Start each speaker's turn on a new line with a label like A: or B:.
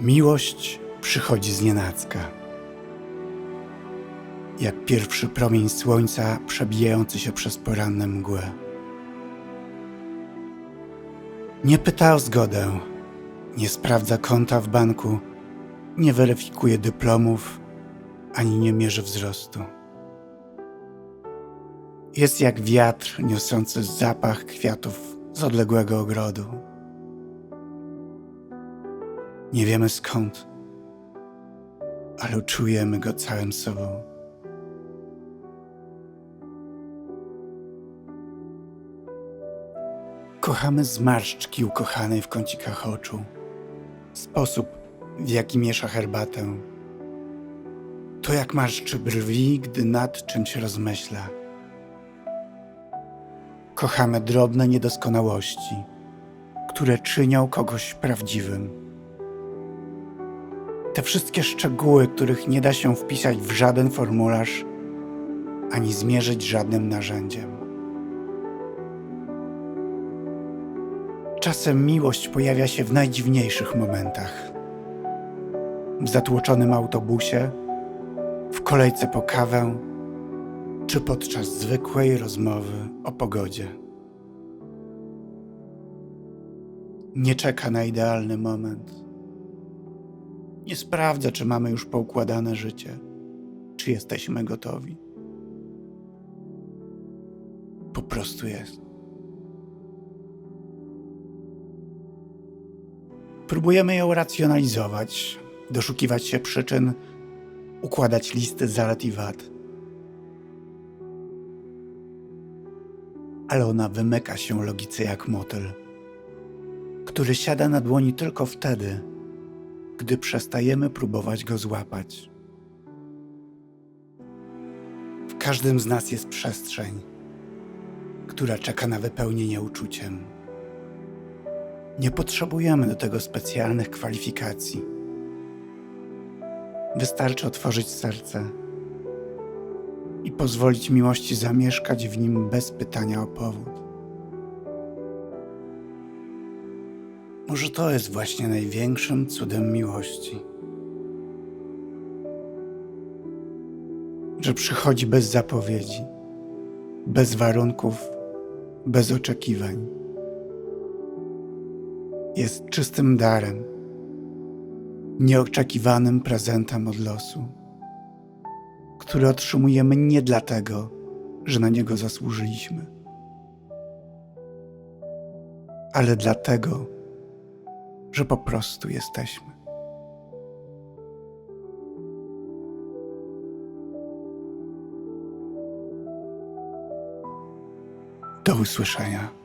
A: Miłość przychodzi z nienacka. Jak pierwszy promień słońca przebijający się przez poranne mgłę. Nie pyta o zgodę, nie sprawdza konta w banku, nie weryfikuje dyplomów, ani nie mierzy wzrostu. Jest jak wiatr niosący zapach kwiatów z odległego ogrodu. Nie wiemy skąd, ale czujemy go całym sobą. Kochamy zmarszczki ukochanej w kącikach oczu, sposób, w jaki miesza herbatę, to jak marszczy brwi, gdy nad czymś rozmyśla. Kochamy drobne niedoskonałości, które czynią kogoś prawdziwym. Te wszystkie szczegóły, których nie da się wpisać w żaden formularz, ani zmierzyć żadnym narzędziem. Czasem miłość pojawia się w najdziwniejszych momentach. W zatłoczonym autobusie, w kolejce po kawę, czy podczas zwykłej rozmowy o pogodzie. Nie czeka na idealny moment. Nie sprawdza, czy mamy już poukładane życie, czy jesteśmy gotowi. Po prostu jest. Próbujemy ją racjonalizować, doszukiwać się przyczyn, układać listy zalet i wad. Ale ona wymyka się logice jak motyl, który siada na dłoni tylko wtedy, gdy przestajemy próbować go złapać. W każdym z nas jest przestrzeń, która czeka na wypełnienie uczuciem. Nie potrzebujemy do tego specjalnych kwalifikacji. Wystarczy otworzyć serce i pozwolić miłości zamieszkać w nim bez pytania o powód. Może to jest właśnie największym cudem miłości. Że przychodzi bez zapowiedzi, bez warunków, bez oczekiwań jest czystym darem, nieoczekiwanym prezentem od losu, który otrzymujemy nie dlatego, że na niego zasłużyliśmy, ale dlatego, że po prostu jesteśmy. Do usłyszenia.